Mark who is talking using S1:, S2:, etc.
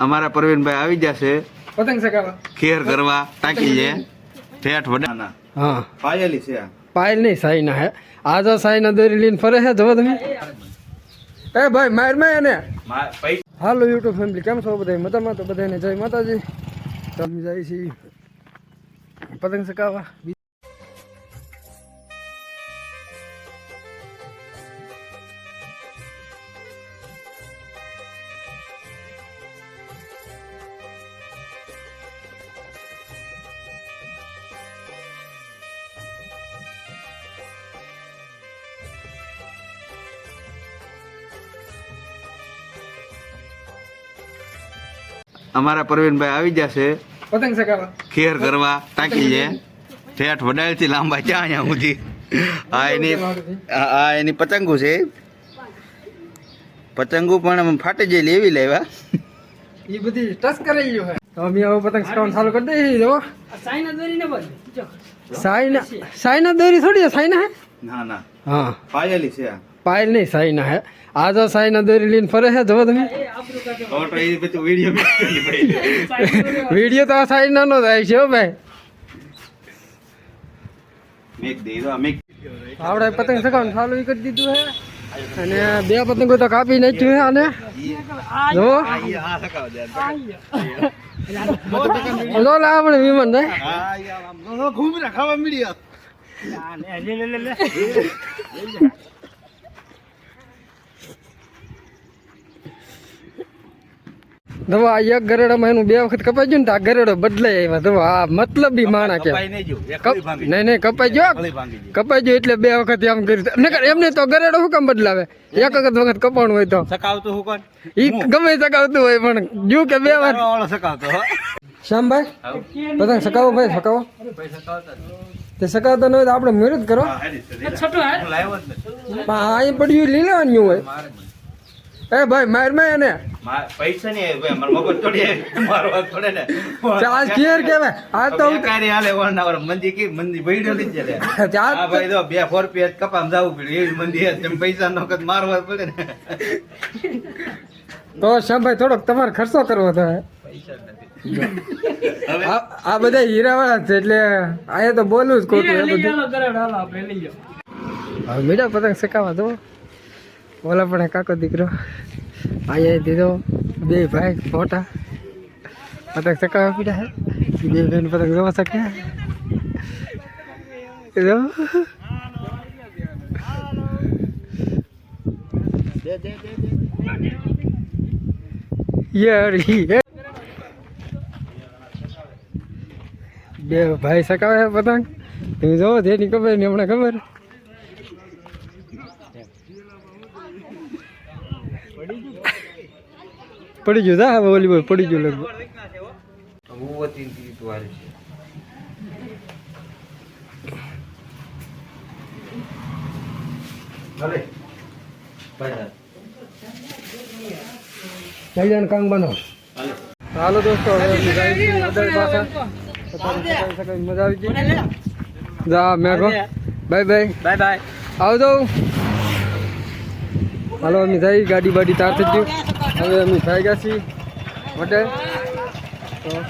S1: અમારા પ્રવીણભાઈ આવી જશે.
S2: પતંગ ચગાવવા
S1: ખેર કરવા ટાંકી છે. ઠેઠ વડા
S2: હા.
S1: પાયેલી છે આ.
S2: પાયલ નહીં સાઈના હે. આ તો સાઈના દોરી લઈને ફરે છે જવો તમે. એ ભાઈ માર
S1: મે એને.
S2: હાલો યુટ્યુબ ફેમિલી કેમ છો બધા? મજામાં તો બધાને જય માતાજી. તમે જાય છે પતંગ ચગાવવા
S1: અમારા પ્રવીણભાઈ આવી જશે.
S2: પતંગ ચગાવવા
S1: ખેર કરવા ટાંકી છે. ઠેઠ વડાલથી લાંબા ચા અહીંયા સુધી. આ એની આ એની પતંગો છે. પતંગો પણ ફાટી જાય એવી લેવા
S2: એ બધી ટચ કરેલી છે તો અમે હવે પતંગ ચગાવવાનું ચાલુ કરી દઈએ જો. સાઈના સાઈના દોરી થોડી છે સાઈના હે?
S1: ના ના.
S2: હા.
S1: પાયેલી છે આ.
S2: પાયલ નહીં સાઈના હે આ તો સાઈના દોરી લઈને ફરે છે જવો તમે
S1: વીડિયો
S2: તો આ સાઈના નો થાય છે હો ભાઈ આપણે પતંગ ચગાવવાનું ચાલુ કરી દીધું હે અને બે પતંગો તો કાપી નાખ્યું હે અને જો લો લા આપણે વિમાન ને
S1: ઘૂમરા ખાવા મળ્યા
S2: જો આ એક ગરેડામાં એનું બે વખત કપાઈ ગયું ને આ ગરેડો બદલાઈ આવ્યા. દવા આ મતલબી માણા કે.
S1: કપાઈ નહીં જો એક
S2: કપ-
S1: કળી ભાંગી
S2: નહીં નહીં કપાઈ ગયો. કપાઈ ગયો એટલે બે વખત આમ કર્યું એમને તો ગરેડો શું કામ બદલાવે? એક વખત વખત કપાણું હોય તો.
S1: સકાવતો હું
S2: ઈ ગમે સકાવતું હોય પણ જો કે બે વાર
S1: સકાવતો
S2: શ્યામભાઈ સકાવો ભાઈ સકાવો. તે સકાવતા ન હોય તો આપણે મહેનત કરો.
S1: હા, હેરી છે, હેરી. હું લાવ્યો જ
S2: પડ્યું લઈ લેવાનું હોય. એ ભાઈ માર મે એને.
S1: પૈસા ને ભાઈ, મારો મગજ તોડી મારો હાથ તોડે ને.
S2: ચાલ ઘેર કેવાય આ તો
S1: કારી હાલે વળના વળ. મંદી કી મંદી ભઈડો લઈ જલે
S2: ચાલ.
S1: આ ભાઈ તો બે ફોર piece કપામ જાવું પડ્યું. એવી મંદી હે તેમ પૈસા નો કદ મારવા પડે ને.
S2: તો શ્યામભાઈ થોડોક તમારે ખર્ચો કરવો તો. આ આ બધા હીરાવાળા જ છે એટલે અહીંયા તો બોલવું જ ખોટું બધું. હવે પતંગ શેકાવા દો ઓલા પણ કાકો દીકરો. અહીંયા દીધો બે ભાઈ મોટા પતંગ શેકાવા પીડા હે. બે બેન પતંગ જવા જો. યાર બે ભાઈ સકાવે પતંગ. તમે જોવો જેની ખબર ને હમણાં ખબર. પડી ગયું? તા? હવે ઓલી ભાઈ પડી ગયું લગભગ. કલ્યાણ કાંગ બનો.
S1: હાલો.
S2: દોસ્તો મજા આવી ગઈ. જા Megho bye bye.
S1: Bye bye.
S2: આવજો. હાલો અમે જઈ ગાડી બાડી તાર થઈ ગયું. હવે અમે થઈ ગયા છીએ તો